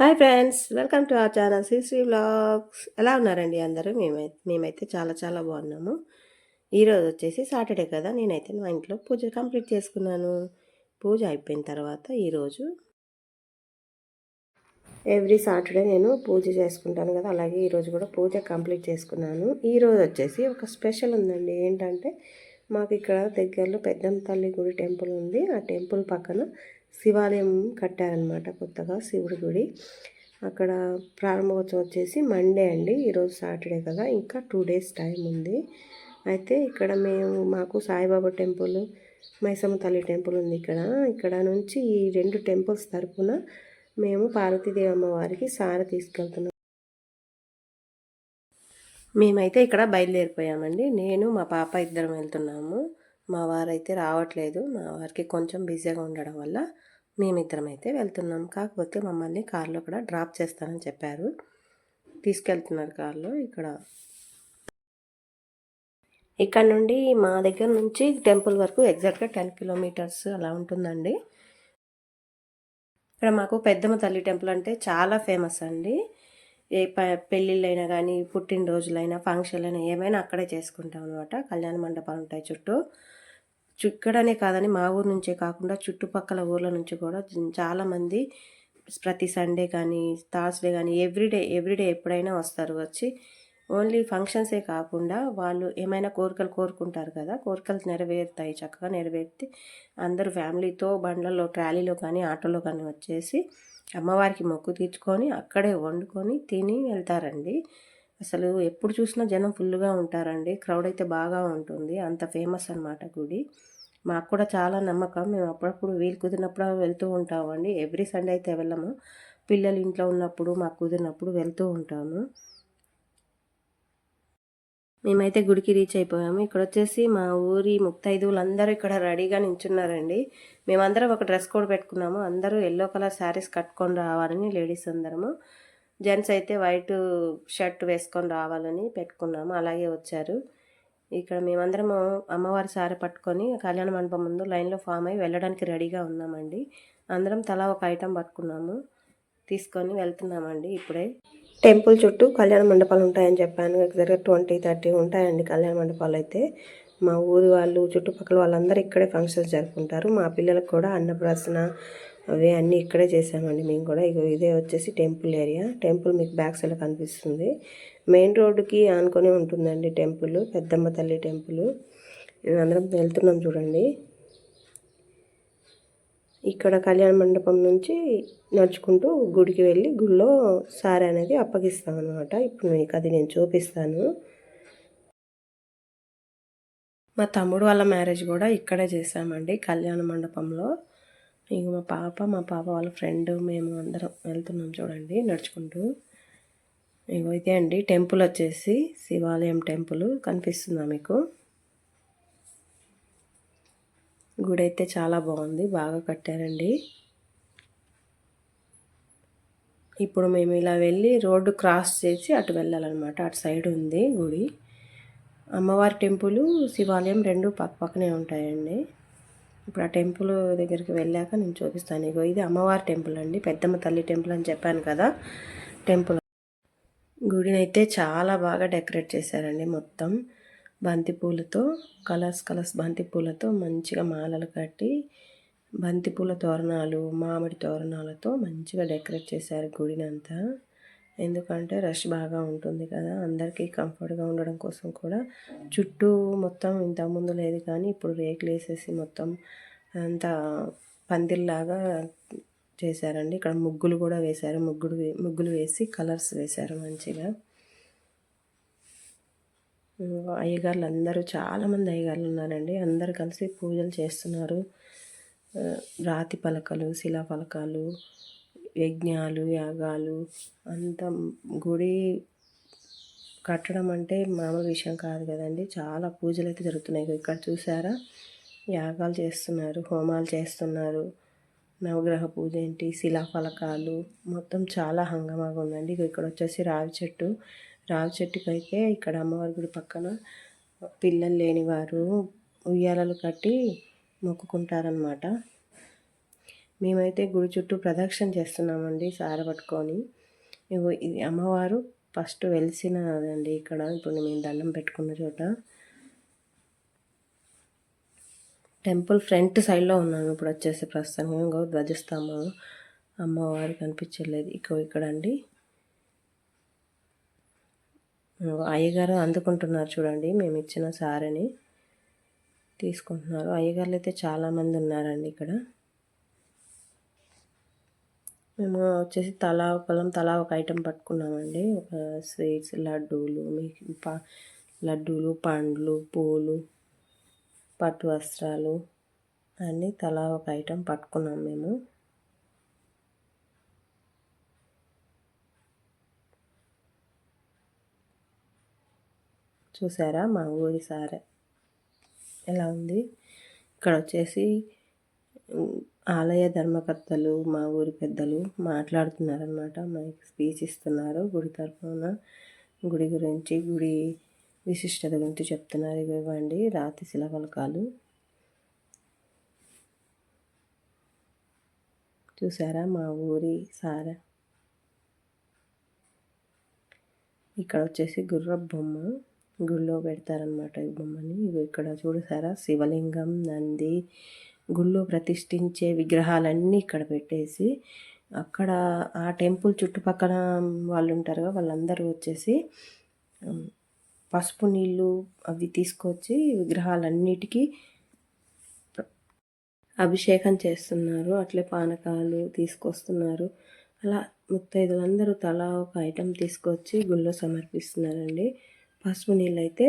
Hi friends welcome to our channel Sri Sri blogs ఎలా ఉన్నారండి అందరూ? మేమైతే మేమైతే చాలా చాలా బాగున్నాము. ఈరోజు వచ్చేసి సాటర్డే కదా నేనైతే మా ఇంట్లో పూజ కంప్లీట్ చేసుకున్నాను. పూజ అయిపోయిన తర్వాత ఈరోజు ఎవ్రీ సాటర్డే నేను పూజ చేసుకుంటాను కదా అలాగే ఈరోజు కూడా పూజ కంప్లీట్ చేసుకున్నాను. ఈరోజు వచ్చేసి ఒక స్పెషల్ ఉందండి. ఏంటంటే మాకు ఇక్కడ దగ్గరలో పెద్దమ్మ తల్లి గుడి టెంపుల్ ఉంది. ఆ టెంపుల్ పక్కన శివాలయం కట్టారనమాట కొత్తగా శివుడి గుడి. అక్కడ ప్రారంభోత్సవం వచ్చేసి మండే అండి. ఈరోజు సాటర్డే కదా ఇంకా టూ డేస్ టైం ఉంది. అయితే ఇక్కడ మేము మాకు సాయిబాబా టెంపుల్ మైసమ్మ తల్లి టెంపుల్ ఉంది ఇక్కడ. ఇక్కడ నుంచి ఈ రెండు టెంపుల్స్ తరఫున మేము పార్వతీదేవి అమ్మవారికి సార తీసుకెళ్తున్నాం. మేమైతే ఇక్కడ బయలుదేరిపోయామండి. నేను మా పాప ఇద్దరం వెళ్తున్నాము. మా వారైతే రావట్లేదు. మా వారికి కొంచెం బిజీగా ఉండడం వల్ల మేమిద్దరం అయితే వెళ్తున్నాం. కాకపోతే మమ్మల్ని కార్లో కూడా డ్రాప్ చేస్తానని చెప్పారు. తీసుకెళ్తున్నారు కార్లో ఇక్కడ. ఇక్కడ నుండి మా దగ్గర నుంచి టెంపుల్ వరకు ఎగ్జాక్ట్గా టెన్ కిలోమీటర్స్ అలా ఉంటుందండి. ఇక్కడ మాకు పెద్దమ్మ తల్లి టెంపుల్ అంటే చాలా ఫేమస్ అండి. ఏ ప పెళ్ళిళ్ళైనా కానీ పుట్టినరోజులైనా ఫంక్షన్లైనా ఏమైనా అక్కడే చేసుకుంటాం అనమాట కళ్యాణ మండపాలు ఉంటాయి చుట్టూ. ఇక్కడనే కాదని మా ఊరు నుంచే కాకుండా చుట్టుపక్కల ఊర్ల నుంచి కూడా చాలామంది ప్రతి సండే కానీ థర్స్డే కానీ ఎవ్రీడే ఎవ్రీడే ఎప్పుడైనా వస్తారు వచ్చి. ఓన్లీ ఫంక్షన్సే కాకుండా వాళ్ళు ఏమైనా కోరికలు కోరుకుంటారు కదా కోరికలు నెరవేరుతాయి చక్కగా నెరవేర్తి అందరూ ఫ్యామిలీతో బండ్లలో ట్రాలీలో కానీ ఆటోలో కానీ వచ్చేసి అమ్మవారికి మొక్కు తీర్చుకొని అక్కడే వండుకొని తిని వెళ్తారండి. అసలు ఎప్పుడు చూసినా జనం ఫుల్గా ఉంటారండి. క్రౌడ్ అయితే బాగా ఉంటుంది. అంత ఫేమస్ అనమాట గుడి. మాకు కూడా చాలా నమ్మకం. మేము అప్పుడప్పుడు వీలు కుదిరినప్పుడు వెళ్తూ ఉంటామండి. ఎవ్రీ సండే అయితే వెళ్ళము. పిల్లలు ఇంట్లో ఉన్నప్పుడు మాకు కుదిరినప్పుడు వెళ్తూ ఉంటాము. మేమైతే గుడికి రీచ్ అయిపోయాము. ఇక్కడ వచ్చేసి మా ఊరి ముక్తైదువులు అందరూ ఇక్కడ రెడీగా నించున్నారండి. మేమందరం ఒక డ్రెస్ కోడ్ పెట్టుకున్నాము. అందరూ ఎల్లో కలర్ శారీస్ కట్టుకొని రావాలని లేడీస్ అందరము. జెంట్స్ అయితే వైట్ షర్ట్ వేసుకొని రావాలని పెట్టుకున్నాము. అలాగే వచ్చారు. ఇక్కడ మేమందరము అమ్మవారి సారి పట్టుకొని కళ్యాణ మండపం ముందు లైన్లో ఫామ్ అయ్యి వెళ్ళడానికి రెడీగా ఉన్నామండి. అందరం తలా ఒక ఐటెం పట్టుకున్నాము. తీసుకొని వెళ్తున్నామండి ఇప్పుడే. టెంపుల్ చుట్టూ కళ్యాణ మండపాలు ఉంటాయని చెప్పాను. దగ్గర ట్వంటీ థర్టీ ఉంటాయండి కళ్యాణ మండపాలు అయితే. మా ఊరి వాళ్ళు చుట్టుపక్కల వాళ్ళందరూ ఇక్కడే ఫంక్షన్స్ జరుపుకుంటారు. మా పిల్లలకు కూడా అన్నప్రాసన అవి అన్నీ ఇక్కడే చేసామండి మేము కూడా. ఇగో ఇదే వచ్చేసి టెంపుల్ ఏరియా. టెంపుల్ మీకు బ్యాక్ సైడ్ కనిపిస్తుంది. మెయిన్ రోడ్డుకి ఆనుకొని ఉంటుందండి టెంపుల్ పెద్దమ్మ తల్లి టెంపుల్. అందరం వెళ్తున్నాం చూడండి. ఇక్కడ కళ్యాణ మండపం నుంచి నడుచుకుంటూ గుడికి వెళ్ళి గుడిలో సారీ అనేది అప్పగిస్తామన్నమాట. ఇప్పుడు మీకు అది నేను చూపిస్తాను. మా తమ్ముడు వాళ్ళ మ్యారేజ్ కూడా ఇక్కడే చేసామండి కళ్యాణ మండపంలో. ఇక మా పాప మా పాప వాళ్ళ ఫ్రెండ్ మేము అందరం వెళ్తున్నాం చూడండి నడుచుకుంటూ. ఇగో ఇదే అండి టెంపుల్ వచ్చేసి శివాలయం టెంపుల్ కనిపిస్తుందా మీకు? గుడి అయితే చాలా బాగుంది బాగా కట్టారండి. ఇప్పుడు మేము ఇలా వెళ్ళి రోడ్డు క్రాస్ చేసి అటు వెళ్ళాలన్నమాట అటు సైడ్ ఉంది గుడి. అమ్మవారి టెంపుల్ శివాలయం రెండు పక్క పక్కనే ఉంటాయండి. ఇప్పుడు ఆ టెంపుల్ దగ్గరికి వెళ్ళాక నేను చూపిస్తాను. ఇగో ఇది అమ్మవారి టెంపుల్ అండి. పెద్దమ్మ తల్లి టెంపుల్ అని చెప్పాను కదా టెంపుల్. గుడిని అయితే చాలా బాగా డెకరేట్ చేశారండి మొత్తం. బంతిపూలతో కలర్స్ కలర్స్ బంతిపూలతో మంచిగా మాలలు కట్టి బంతిపూల తోరణాలు మామిడి తోరణాలతో మంచిగా డెకరేట్ చేశారు గుడిని అంతా. ఎందుకంటే రష్ బాగా ఉంటుంది కదా అందరికీ కంఫర్ట్గా ఉండడం కోసం కూడా. చుట్టూ మొత్తం ఇంతకుముందు లేదు కానీ ఇప్పుడు రేకులు వేసేసి మొత్తం అంతా పందిల్లాగా చేశారండి. ఇక్కడ ముగ్గులు కూడా వేశారు. ముగ్గులు ముగ్గులు వేసి కలర్స్ వేశారు మంచిగా. అయ్యగారులు అందరూ చాలామంది అయ్యగారులు ఉన్నారండి. అందరు కలిసి పూజలు చేస్తున్నారు. రాతి పలకలు శిలా పలకాలు యజ్ఞాలు యాగాలు అంత గుడి కట్టడం అంటే మామూలు విషయం కాదు కదండి. చాలా పూజలు అయితే జరుగుతున్నాయి. ఇక్కడ చూసారా? యాగాలు చేస్తున్నారు హోమాలు చేస్తున్నారు. నవగ్రహ పూజ ఏంటి? శిలాఫలకాలు. మొత్తం చాలా హంగమాగా ఉందండి. ఇక్కడ వచ్చేసి రావి చెట్టు. రావి చెట్టుకైతే అయితే ఇక్కడ అమ్మవారి గుడి పక్కన పిల్లలు లేనివారు ఉయ్యాలలు కట్టి మొక్కుకుంటారనమాట మేమైతే గుడి చుట్టూ ప్రదక్షిణ చేస్తున్నామండి సార పట్టుకొని. ఇది అమ్మవారు ఫస్ట్ వెలిసినదండి ఇక్కడ. ఇప్పుడు మేము దండం పెట్టుకున్న చోట. టెంపుల్ ఫ్రంట్ సైడ్లో ఉన్నాను. ఇప్పుడు వచ్చేసి ప్రస్తుతం ఇంకో ధ్వజస్తంభం. అమ్మవారు కనిపించలేదు. ఇక ఇక్కడ అండి అయ్యగారు అందుకుంటున్నారు చూడండి. మేము ఇచ్చిన సారని తీసుకుంటున్నారు. అయ్యగారులు అయితే చాలామంది ఉన్నారండి ఇక్కడ. మేము వచ్చేసి తలా పొలం తలా ఒక ఐటెం పట్టుకున్నామండి. ఒక స్వీట్స్ లడ్డూలు మీకు లడ్డూలు పండ్లు పూలు పట్టు వస్త్రాలు అన్నీ తలా ఒక ఐటెం పట్టుకున్నాం మేము. చూసారా మా ఊరి సారే? ఎలా ఉంది? ఇక్కడ వచ్చేసి ఆలయ ధర్మకర్తలు మా ఊరి పెద్దలు మాట్లాడుతున్నారనమాట మనకి స్పీచ్ ఇస్తున్నారు. గుడి తరఫున గుడి గురించి గుడి విశిష్టత గురించి చెప్తున్నారు. ఇవ్వండి. రాతి శిలఫలకాలు. చూసారా? మా ఊరి సారా. ఇక్కడ వచ్చేసి గుర్ర బొమ్మ. గుళ్ళో పెడతారనమాట ఈ బొమ్మని. ఇవి ఇక్కడ చూసారా శివలింగం నంది గుళ్ళో ప్రతిష్ఠించే విగ్రహాలన్నీ ఇక్కడ పెట్టేసి అక్కడ ఆ టెంపుల్ చుట్టుపక్కల వాళ్ళు ఉంటారుగా వాళ్ళందరూ వచ్చేసి పసుపు నీళ్ళు అవి తీసుకొచ్చి విగ్రహాలన్నిటికీ అభిషేకం చేస్తున్నారు. అట్లే పానకాలు తీసుకొస్తున్నారు. అలా ముత్తైదులందరూ తలా ఒక ఐటెం తీసుకొచ్చి గుళ్ళో సమర్పిస్తున్నారండి. పసుపు నీళ్ళు అయితే